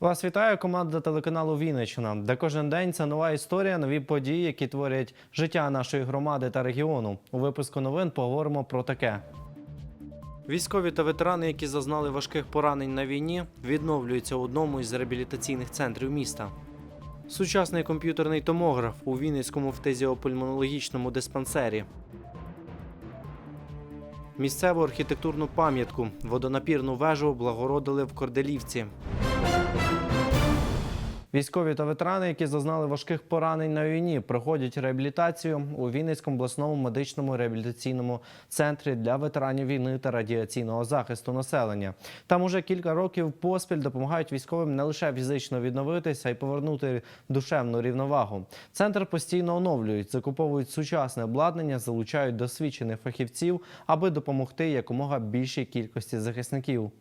Вас вітає команда телеканалу Вінниччина, де кожен день це нова історія, нові події, які творять життя нашої громади та регіону. У випуску новин поговоримо про таке. Військові та ветерани, які зазнали важких поранень на війні, відновлюються у одному із реабілітаційних центрів міста. Сучасний комп'ютерний томограф у Вінницькому фтизіопульмонологічному диспансері. Місцеву архітектурну пам'ятку водонапірну вежу облагородили в Корделівці. Військові та ветерани, які зазнали важких поранень на війні, проходять реабілітацію у Вінницькому обласному медичному реабілітаційному центрі для ветеранів війни та радіаційного захисту населення. Там уже кілька років поспіль допомагають військовим не лише фізично відновитися й повернути душевну рівновагу. Центр постійно оновлюють, закуповують сучасне обладнання, залучають досвідчених фахівців, аби допомогти якомога більшій кількості захисників.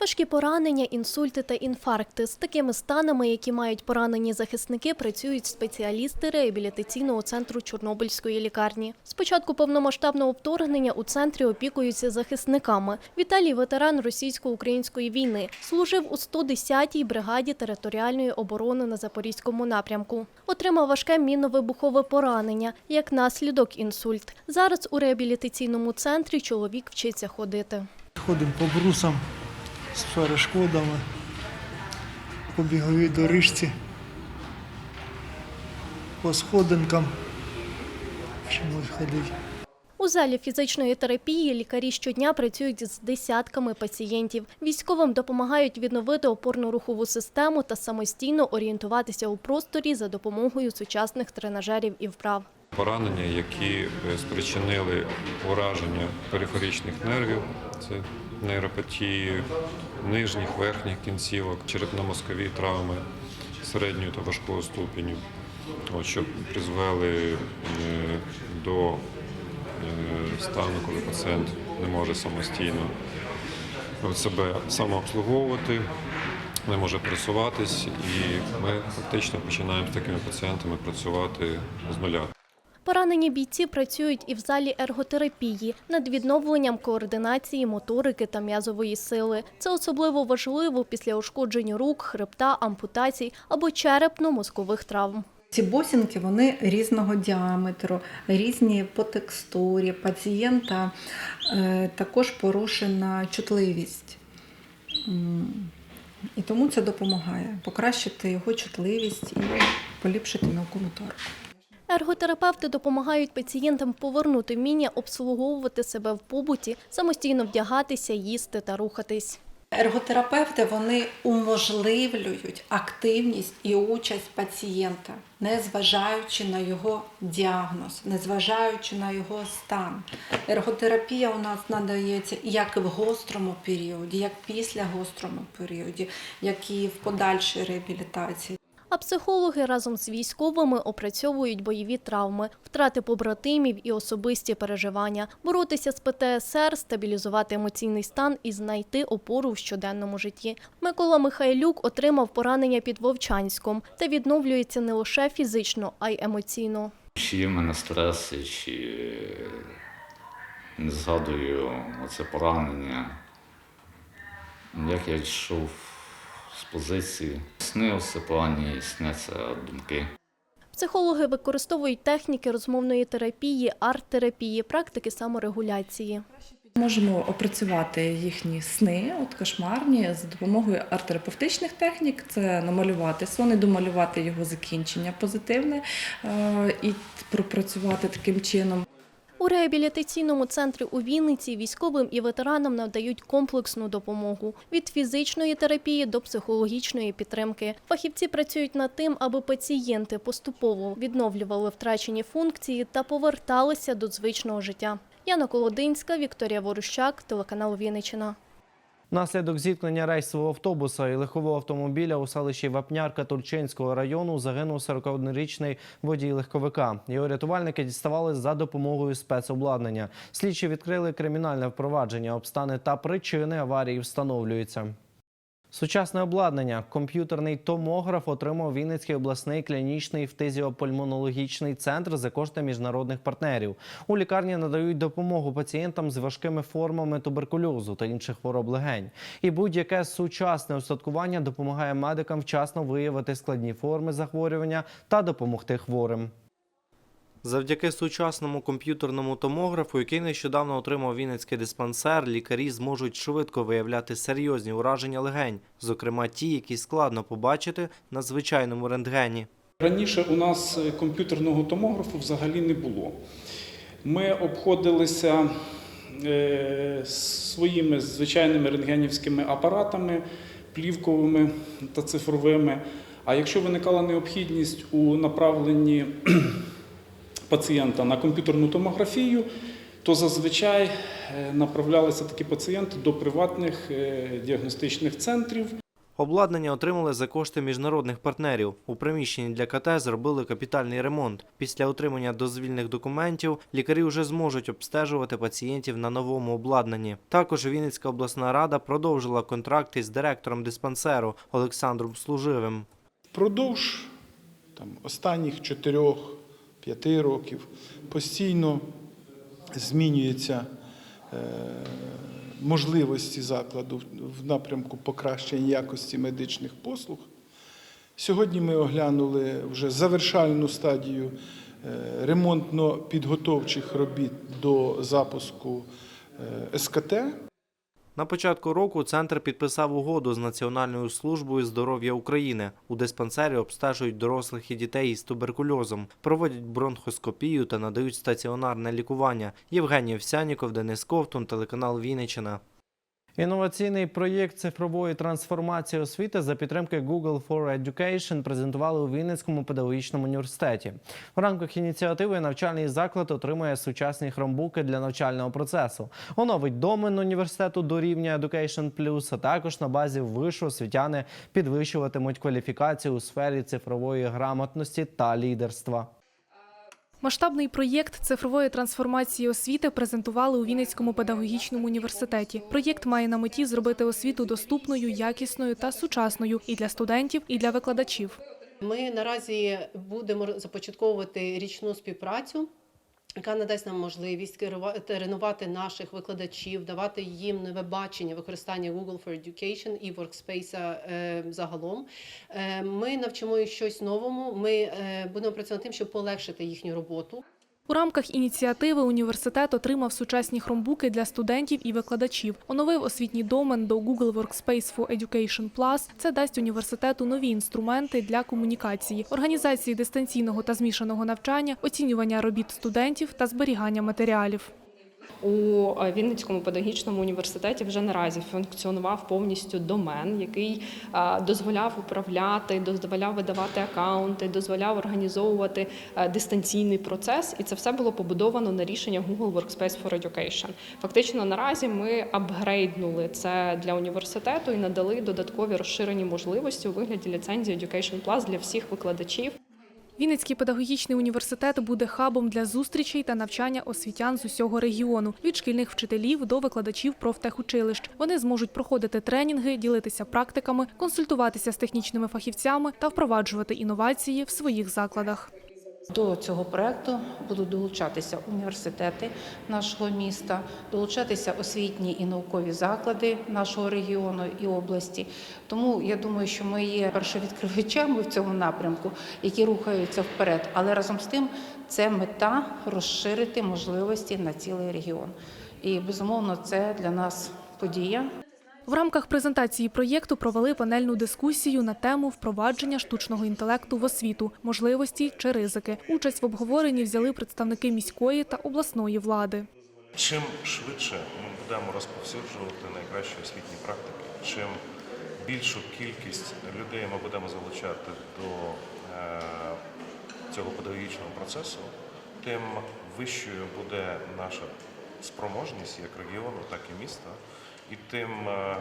Важкі поранення, інсульти та інфаркти. З такими станами, які мають поранені захисники, працюють спеціалісти реабілітаційного центру Чорнобильської лікарні. З початку повномасштабного вторгнення у центрі опікуються захисниками. Віталій ветеран російсько-української війни, служив у 110-й бригаді територіальної оборони на Запорізькому напрямку. Отримав важке мінно-вибухове поранення, як наслідок інсульт. Зараз у реабілітаційному центрі чоловік вчиться ходити. Ходимо по брусам з перешкодами, по біговій доріжці, по сходинкам. Чомусь ходить. У залі фізичної терапії лікарі щодня працюють з десятками пацієнтів. Військовим допомагають відновити опорно-рухову систему та самостійно орієнтуватися у просторі за допомогою сучасних тренажерів і вправ. Поранення, які е, спричинили ураження периферичних нервів, це нейропатії нижніх, верхніх кінцівок, черепно-мозкові травми середнього та важкого ступеню, от, що призвели е, до е, стану, коли пацієнт не може самостійно себе самообслуговувати, не може пересуватись, і ми фактично починаємо з такими пацієнтами працювати з нуля. Поранені бійці працюють і в залі ерготерапії над відновленням координації, моторики та м'язової сили. Це особливо важливо після ушкоджень рук, хребта, ампутацій або черепно-мозкових травм. Ці босінки вони різного діаметру, різні по текстурі. Пацієнта е, також порушена чутливість. І тому це допомагає покращити його чутливість і поліпшити м'яку моторику. Ерготерапевти допомагають пацієнтам повернути вміння обслуговувати себе в побуті, самостійно вдягатися, їсти та рухатись. Ерготерапевти вони уможливлюють активність і участь пацієнта, не зважаючи на його діагноз, не зважаючи на його стан. Ерготерапія у нас надається як в гострому періоді, як після гострому періоді, як і в подальшій реабілітації. А психологи разом з військовими опрацьовують бойові травми, втрати побратимів і особисті переживання, боротися з ПТСР, стабілізувати емоційний стан і знайти опору в щоденному житті. Микола Михайлюк отримав поранення під Вовчанськом та відновлюється не лише фізично, а й емоційно. Чи в мене стрес, чи не згадую оце поранення. Як я йшов з позиції, снилися погані, сняться думки. Психологи використовують техніки розмовної терапії, арт-терапії, практики саморегуляції. Можемо опрацювати їхні сни, от кошмарні, за допомогою арт-терапевтичних технік. Це намалювати сон і домалювати його закінчення позитивне е, і пропрацювати таким чином. У реабілітаційному центрі у Вінниці військовим і ветеранам надають комплексну допомогу від фізичної терапії до психологічної підтримки. Фахівці працюють над тим, аби пацієнти поступово відновлювали втрачені функції та поверталися до звичного життя. Яна Колодинська, Вікторія Ворущак, телеканал Вінниччина. Внаслідок зіткнення рейсового автобуса і легкового автомобіля у селищі Вапнярка Турчинського району загинув 41-річний водій легковика. Його рятувальники діставали за допомогою спецобладнання. Слідчі відкрили кримінальне впровадження. Обстани та причини аварії встановлюються. Сучасне обладнання, комп'ютерний томограф отримав Вінницький обласний клінічний фтизіопульмонологічний центр за кошти міжнародних партнерів. У лікарні надають допомогу пацієнтам з важкими формами туберкульозу та інших хвороб легень. І будь-яке сучасне устаткування допомагає медикам вчасно виявити складні форми захворювання та допомогти хворим. Завдяки сучасному комп'ютерному томографу, який нещодавно отримав Вінницький диспансер, лікарі зможуть швидко виявляти серйозні ураження легень, зокрема ті, які складно побачити на звичайному рентгені. Раніше у нас комп'ютерного томографу взагалі не було. Ми обходилися е, своїми звичайними рентгенівськими апаратами, плівковими та цифровими. А якщо виникала необхідність у направленні пацієнта на комп'ютерну томографію, то зазвичай е, направлялися такі пацієнти до приватних е, діагностичних центрів. Обладнання отримали за кошти міжнародних партнерів. У приміщенні для КТ зробили капітальний ремонт. Після отримання дозвільних документів лікарі вже зможуть обстежувати пацієнтів на новому обладнанні. Також Вінницька обласна рада продовжила контракти з директором диспансеру Олександром Служивим. Впродовж там, останніх 4-5 років постійно змінюються е, можливості закладу в- в напрямку покращення якості медичних послуг. Сьогодні ми оглянули вже завершальну стадію е, ремонтно-підготовчих робіт до запуску е, СКТ. На початку року центр підписав угоду з Національною службою здоров'я України. У диспансері обстежують дорослих і дітей із туберкульозом, проводять бронхоскопію та надають стаціонарне лікування. Євгеній Овсяніков, Денис Ковтун, телеканал Вінниччина. Інноваційний проєкт цифрової трансформації освіти за підтримки Google for Education презентували у Вінницькому педагогічному університеті. В рамках ініціативи навчальний заклад отримує сучасні хромбуки для навчального процесу. Оновить домен університету до рівня Education Plus, а також на базі вишу освітяни підвищуватимуть кваліфікацію у сфері цифрової грамотності та лідерства. Масштабний проєкт цифрової трансформації освіти презентували у Вінницькому педагогічному університеті. Проєкт має на меті зробити освіту доступною, якісною та сучасною і для студентів, і для викладачів. Ми наразі будемо започатковувати річну співпрацю, яка надасть нам можливість тренувати наших викладачів, давати їм нове бачення використання Google for Education і Workspace е, загалом. Е, Ми навчимо їх щось новому. Ми е, будемо працювати над тим, щоб полегшити їхню роботу. У рамках ініціативи університет отримав сучасні хромбуки для студентів і викладачів. Оновив освітній домен до Google Workspace for Education Plus. Це дасть університету нові інструменти для комунікації, організації дистанційного та змішаного навчання, оцінювання робіт студентів та зберігання матеріалів. У е, Вінницькому педагогічному університеті вже наразі функціонував повністю домен, який е, дозволяв управляти, дозволяв видавати акаунти, дозволяв організовувати е, дистанційний процес, і це все було побудовано на рішення Google Workspace for Education. Фактично, наразі ми апгрейднули це для університету і надали додаткові розширені можливості у вигляді ліцензії Education Plus для всіх викладачів. Вінницький педагогічний університет буде хабом для зустрічей та навчання освітян з усього регіону від шкільних вчителів до викладачів профтехучилищ. Вони зможуть проходити тренінги, ділитися практиками, консультуватися з технічними фахівцями та впроваджувати інновації в своїх закладах. До цього проекту будуть долучатися університети нашого міста, долучатися освітні і наукові заклади нашого регіону і області. Тому я думаю, що ми є першовідкривачами в цьому напрямку, які рухаються вперед. Але разом з тим це мета розширити можливості на цілий регіон. І безумовно, це для нас подія. В рамках презентації проєкту провели панельну дискусію на тему впровадження штучного інтелекту в освіту, можливості чи ризики. Участь в обговоренні взяли представники міської та обласної влади. Чим швидше ми будемо розповсюджувати найкращі освітні практики, чим більшу кількість людей ми будемо залучати до е, цього педагогічного процесу, тим вищою буде наша спроможність як регіону, так і міста, і тим е,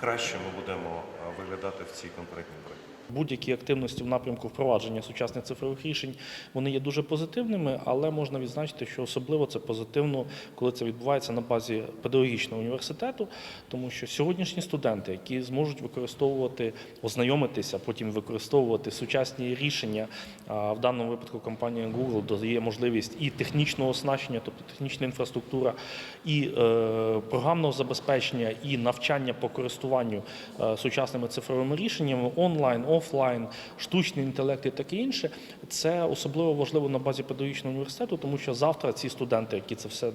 краще ми будемо е, виглядати в цій конкурентній боротьбі. Будь-які активності в напрямку впровадження сучасних цифрових рішень вони є дуже позитивними, але можна відзначити, що особливо це позитивно, коли це відбувається на базі педагогічного університету, тому що сьогоднішні студенти, які зможуть використовувати, ознайомитися, потім використовувати сучасні рішення, в даному випадку компанія Google додає можливість і технічного оснащення, тобто технічна інфраструктура, і е, програмного забезпечення, і навчання по користуванню е, сучасними цифровими рішеннями онлайн, офлайн, штучний інтелект і таке інше. Це особливо важливо на базі педагогічного університету, тому що завтра ці студенти, які це все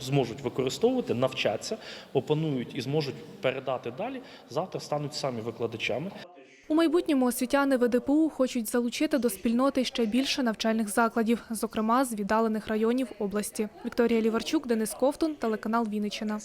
зможуть використовувати, навчаться, опанують і зможуть передати далі, завтра стануть самі викладачами. У майбутньому освітяни ВДПУ хочуть залучити до спільноти ще більше навчальних закладів, зокрема з віддалених районів області. Вікторія Ліварчук, Денис Ковтун, телеканал Вінниччина.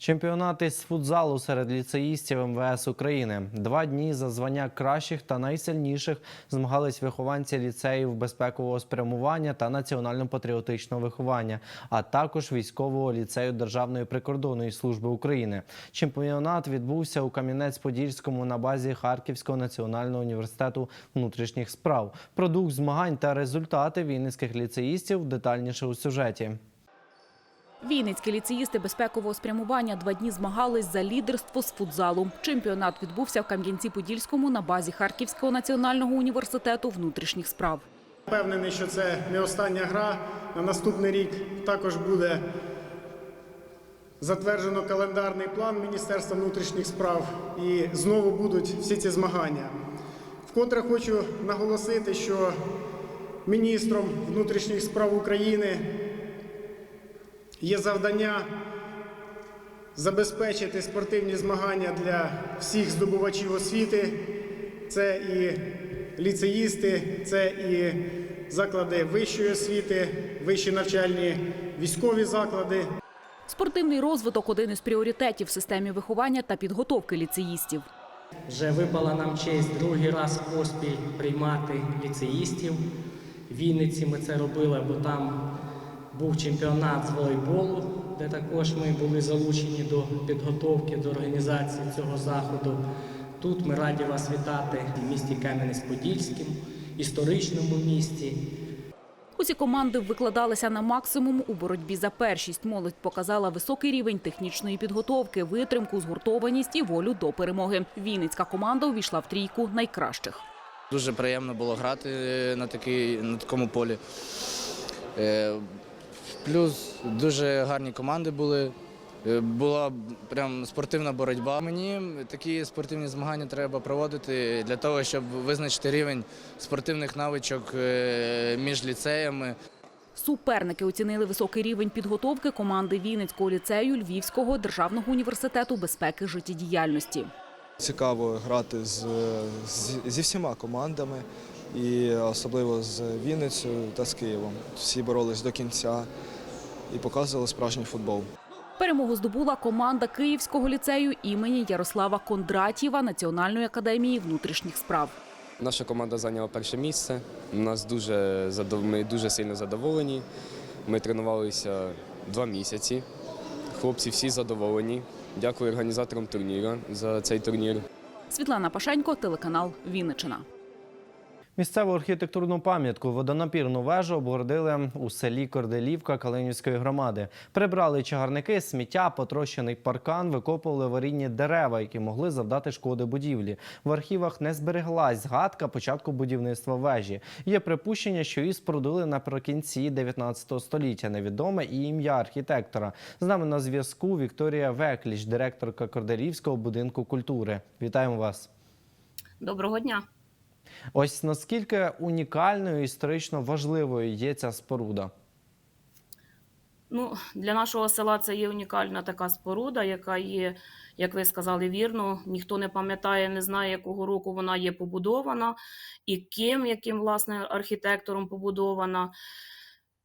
Чемпіонат із футзалу серед ліцеїстів МВС України. Два дні за звання кращих та найсильніших змагались вихованці ліцеїв безпекового спрямування та національно-патріотичного виховання, а також військового ліцею Державної прикордонної служби України. Чемпіонат відбувся у Кам'янець-Подільському на базі Харківського національного університету внутрішніх справ. Продукт змагань та результати вінницьких ліцеїстів детальніше у сюжеті. Вінницькі ліцеїсти безпекового спрямування два дні змагались за лідерство з футзалу. Чемпіонат відбувся в Кам'янці-Подільському на базі Харківського національного університету внутрішніх справ. Впевнений, що це не остання гра. На наступний рік також буде затверджено календарний план Міністерства внутрішніх справ і знову будуть всі ці змагання. Вкотре хочу наголосити, що міністром внутрішніх справ України є завдання забезпечити спортивні змагання для всіх здобувачів освіти. Це і ліцеїсти, це і заклади вищої освіти, вищі навчальні військові заклади. Спортивний розвиток один із пріоритетів в системі виховання та підготовки ліцеїстів. Вже випала нам честь другий раз поспіль приймати ліцеїстів. В Вінниці ми це робили, бо там був чемпіонат з волейболу, де також ми були залучені до підготовки, до організації цього заходу. Тут ми раді вас вітати в місті Кам'янець-Подільським, історичному місті. Усі команди викладалися на максимум у боротьбі за першість. Молодь показала високий рівень технічної підготовки, витримку, згуртованість і волю до перемоги. Вінницька команда увійшла в трійку найкращих. Дуже приємно було грати на, такий, на такому полі. Плюс дуже гарні команди були. Е, Була прям спортивна боротьба. Мені такі спортивні змагання треба проводити для того, щоб визначити рівень спортивних навичок е, між ліцеями. Суперники оцінили високий рівень підготовки команди Вінницького ліцею Львівського державного університету безпеки життєдіяльності. Цікаво грати з, з, зі всіма командами, і особливо з Вінницею та з Києвом. Всі боролись до кінця і показували справжній футбол. Перемогу здобула команда Київського ліцею імені Ярослава Кондратєва Національної академії внутрішніх справ. Наша команда зайняла перше місце. Нас дуже ми дуже сильно задоволені. Ми тренувалися два місяці. Хлопці всі задоволені. Дякую організаторам турніру за цей турнір. Світлана Пашенько, телеканал Вінниччина. Місцеву архітектурну пам'ятку водонапірну вежу обгородили у селі Корделівка Калинівської громади. Прибрали чагарники, сміття, потрощений паркан, викопували аварійні дерева, які могли завдати шкоди будівлі. В архівах не збереглась згадка початку будівництва вежі. Є припущення, що її спорудили наприкінці 19 століття. Невідоме і ім'я архітектора. З нами на зв'язку Вікторія Векліч, директорка Корделівського будинку культури. Вітаємо вас. Доброго дня. Ось наскільки унікальною і історично важливою є ця споруда? Ну, для нашого села це є унікальна така споруда, яка є, як ви сказали вірно, ніхто не пам'ятає, не знає, якого року вона є побудована і ким, яким власне архітектором побудована.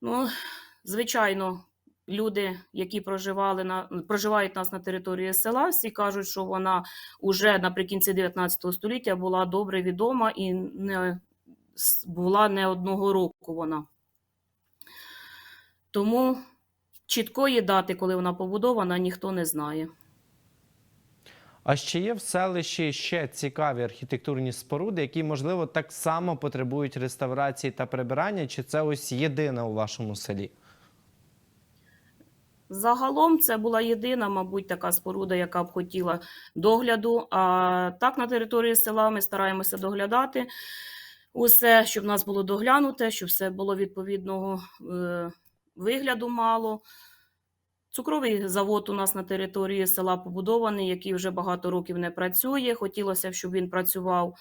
Ну, звичайно, люди, які проживали на проживають нас на території села, всі кажуть, що вона уже наприкінці 19 століття була добре відома і не була не одного року вона. Тому чіткої дати, коли вона побудована, ніхто не знає. А ще є в селищі ще цікаві архітектурні споруди, які, можливо, так само потребують реставрації та прибирання, чи це ось єдине у вашому селі? Загалом це була єдина, мабуть, така споруда, яка б хотіла догляду. А так на території села ми стараємося доглядати усе, щоб нас було доглянуте, щоб все було відповідного е, вигляду мало. Цукровий завод у нас на території села побудований, який вже багато років не працює. Хотілося б, щоб він працював.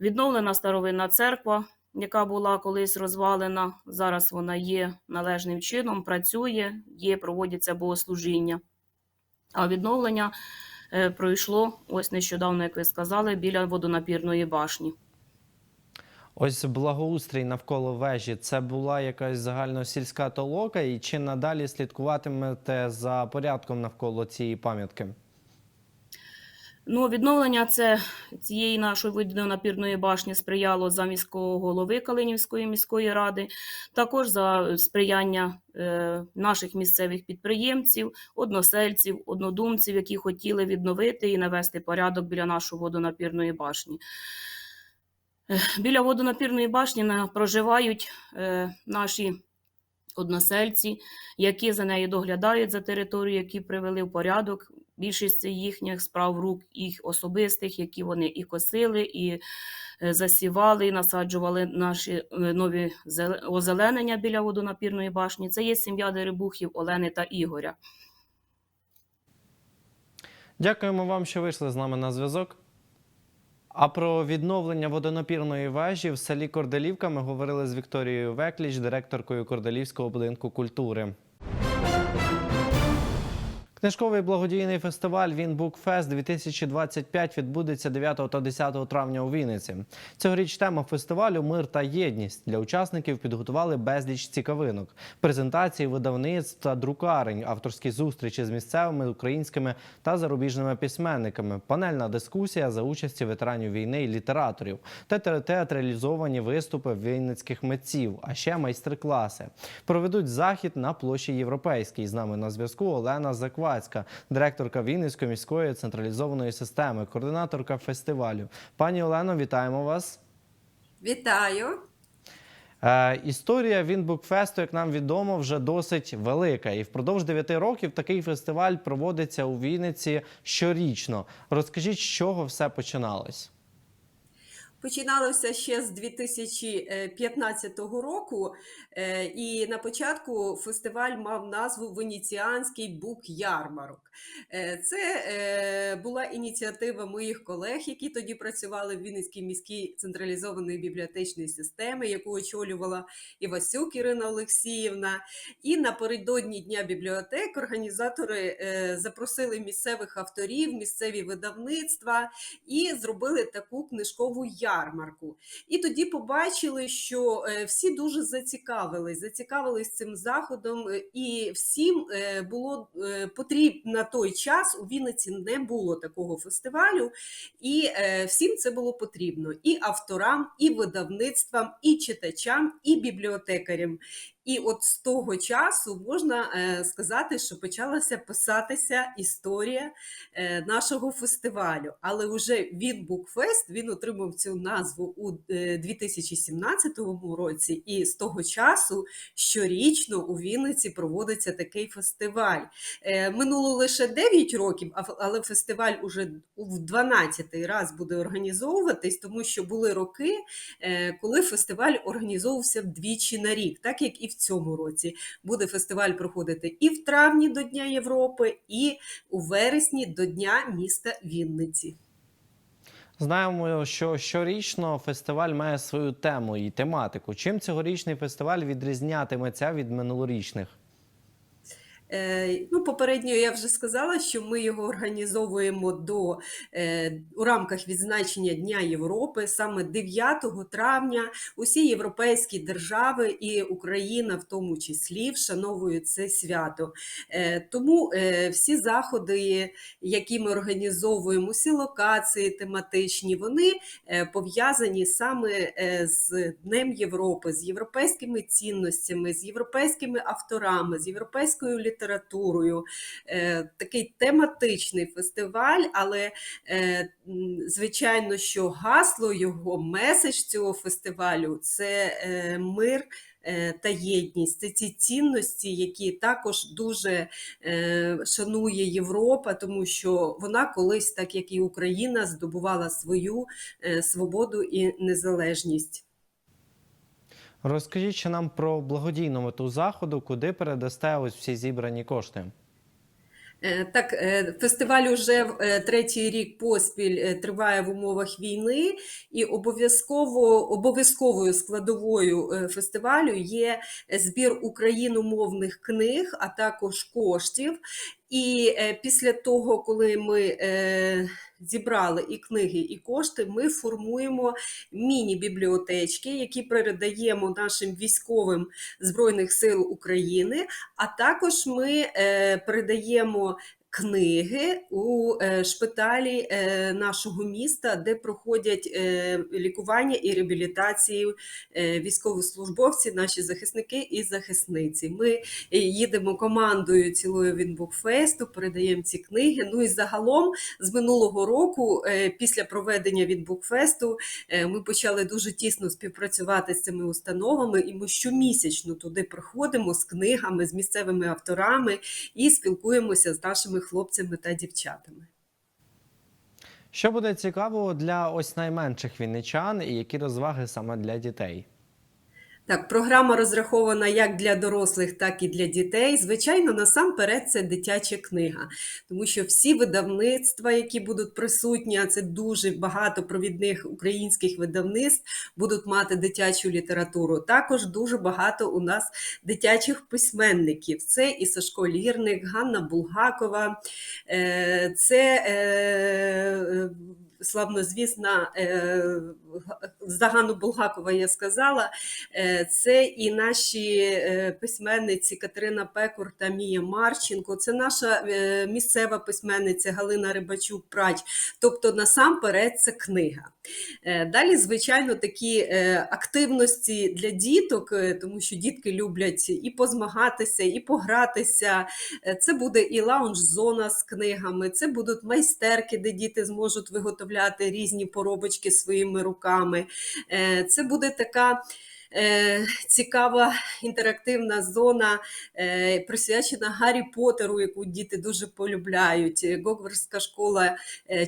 Відновлена старовинна церква, яка була колись розвалена. Зараз вона є належним чином, працює, є, проводяться богослужіння. А відновлення е, пройшло ось нещодавно, як ви сказали, біля водонапірної башні. Ось благоустрій навколо вежі. Це була якась загальносільська толока, і чи надалі слідкуватимете за порядком навколо цієї пам'ятки? Ну, відновлення це цієї нашої водонапірної башні сприяло за міського голови Калинівської міської ради, також за сприяння е, наших місцевих підприємців, односельців, однодумців, які хотіли відновити і навести порядок біля нашої водонапірної башні. Е, Біля водонапірної башні проживають е, наші односельці, які за нею доглядають за територію, які привели в порядок. Більшість їхніх справ рук їх особистих, які вони і косили, і е, засівали, і насаджували наші е, нові зеле- озеленення біля водонапірної башні. Це є сім'я Дерибухів, Олени та Ігоря. Дякуємо вам, що вийшли з нами на зв'язок. А про відновлення водонапірної вежі в селі Корделівка ми говорили з Вікторією Векліч, директоркою Корделівського будинку культури. Книжковий благодійний фестиваль Вінбукфест 2025 відбудеться 9 та 10 травня у Вінниці. Цьогоріч тема фестивалю Мир та єдність для учасників підготували безліч цікавинок, презентації видавництв та друкарень, авторські зустрічі з місцевими українськими та зарубіжними письменниками, панельна дискусія за участі ветеранів війни і літераторів та те- театралізовані виступи вінницьких митців, а ще майстер-класи. Проведуть захід на площі Європейській. З нами на зв'язку Олена Заквацька, директорка Вінницької міської централізованої системи, координаторка фестивалю. Пані Олено, вітаємо вас. Вітаю. Е, історія Вінбукфесту, як нам відомо, вже досить велика. І впродовж 9 років такий фестиваль проводиться у Вінниці щорічно. Розкажіть, з чого все починалось? Починалося ще з 2015 року, е, і на початку фестиваль мав назву Венеціанський бук-ярмарок. Е, Це е, була ініціатива моїх колег, які тоді працювали в Вінницькій міській централізованої бібліотечної системи, яку очолювала Івасюк Ірина Олексіївна. І напередодні Дня бібліотек організатори запросили місцевих авторів, місцеві видавництва і зробили таку книжкову ярмарку. І тоді побачили, що е, всі дуже зацікавились, зацікавились цим заходом, е, і всім е, було потрібно на той час у Вінниці не було такого фестивалю, і всім це було потрібно і авторам, і видавництвам, і читачам, і бібліотекарям. І от з того часу можна е, сказати, що почалася писатися історія е, нашого фестивалю. Але вже він Букфест він отримав цю назву у е, 2017 році, і з того часу щорічно у Вінниці проводиться такий фестиваль. Е, Минуло лише 9 років, але фестиваль уже в 12-й раз буде організовуватись, тому що були роки, е, коли фестиваль організовувався двічі на рік, так як і цьому році. Буде фестиваль проходити і в травні до Дня Європи, і у вересні до Дня міста Вінниці. Знаємо, що щорічно фестиваль має свою тему і тематику. Чим цьогорічний фестиваль відрізнятиметься від минулорічних? Е, Ну, попередньо я вже сказала, що ми його організовуємо до, е, у рамках відзначення Дня Європи. Саме 9 травня усі європейські держави і Україна в тому числі вшановують це свято. Е, Тому всі заходи, які ми організовуємо, усі локації тематичні, вони пов'язані саме з Днем Європи, з європейськими цінностями, з європейськими авторами, з європейською літературою. Літературою. Е, Такий тематичний фестиваль, але е, звичайно, що гасло його, меседж цього фестивалю це е, мир. Та єдність це ці цінності, які також дуже шанує Європа, тому що вона колись, так як і Україна, здобувала свою свободу і незалежність. Розкажіть ще нам про благодійну мету заходу, куди передасте ось всі зібрані кошти. Е, Так, е, фестиваль уже е, третій рік поспіль триває в умовах війни, і обов'язково обов'язковою складовою фестивалю є збір україномовних книг, а також коштів. І е, після того, коли ми е, зібрали і книги, і кошти, ми формуємо міні-бібліотечки, які передаємо нашим військовим Збройних сил України. А також ми е, передаємо книги у е, шпиталі е, нашого міста, де проходять е, лікування і реабілітацію е, військовослужбовці, наші захисники і захисниці. Ми їдемо командою цілою від Букфесту, передаємо ці книги. Ну і загалом з минулого року, після проведення від Букфесту, е, ми почали дуже тісно співпрацювати з цими установами, і ми щомісячно туди приходимо з книгами, з місцевими авторами і спілкуємося з нашими хлопцями та дівчатами. Що буде цікавого для ось найменших вінничан і які розваги саме для дітей? Так, програма розрахована як для дорослих, так і для дітей. Звичайно, насамперед це дитяча книга, тому що всі видавництва, які будуть присутні, а це дуже багато провідних українських видавництв, будуть мати дитячу літературу. Також дуже багато у нас дитячих письменників. Це і Сашко Лірник, Ганна Булгакова, е, це е, славнозвісна е, за Булгакова я сказала. Е, Це і наші е, письменниці Катерина Пекур та Мія Марченко. Це наша місцева письменниця Галина Рибачук Прач. Тобто, насамперед, це книга. Далі, звичайно, такі активності для діток, тому що дітки люблять і позмагатися, і погратися. Це буде і лаунж-зона з книгами, це будуть майстерки, де діти зможуть виготовляти різні поробочки своїми руками. Е, Це буде така. е, Цікава інтерактивна зона, е, присвячена Гаррі Поттеру, яку діти дуже полюбляють. Гогвардська школа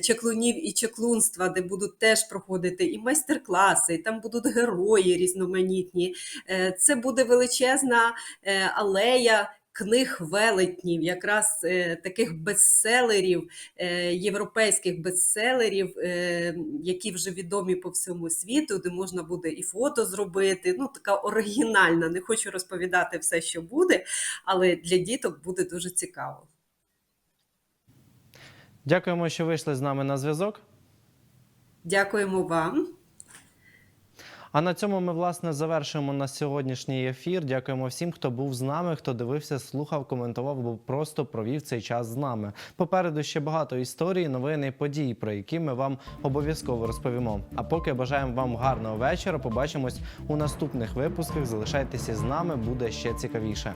чаклунів і чаклунства, де будуть теж проходити і майстер-класи, і там будуть герої різноманітні. Це буде величезна алея. Книг велетнів, якраз е, таких бестселерів, е, європейських бестселерів, е, які вже відомі по всьому світу, де можна буде і фото зробити. Ну, така оригінальна. Не хочу розповідати все, що буде, але для діток буде дуже цікаво. Дякуємо, що вийшли з нами на зв'язок. Дякуємо вам. А на цьому ми власне завершуємо на сьогоднішній ефір. Дякуємо всім, хто був з нами, хто дивився, слухав, коментував або просто провів цей час з нами. Попереду ще багато історій, новин і подій, про які ми вам обов'язково розповімо. А поки бажаємо вам гарного вечора. Побачимось у наступних випусках. Залишайтеся з нами, буде ще цікавіше.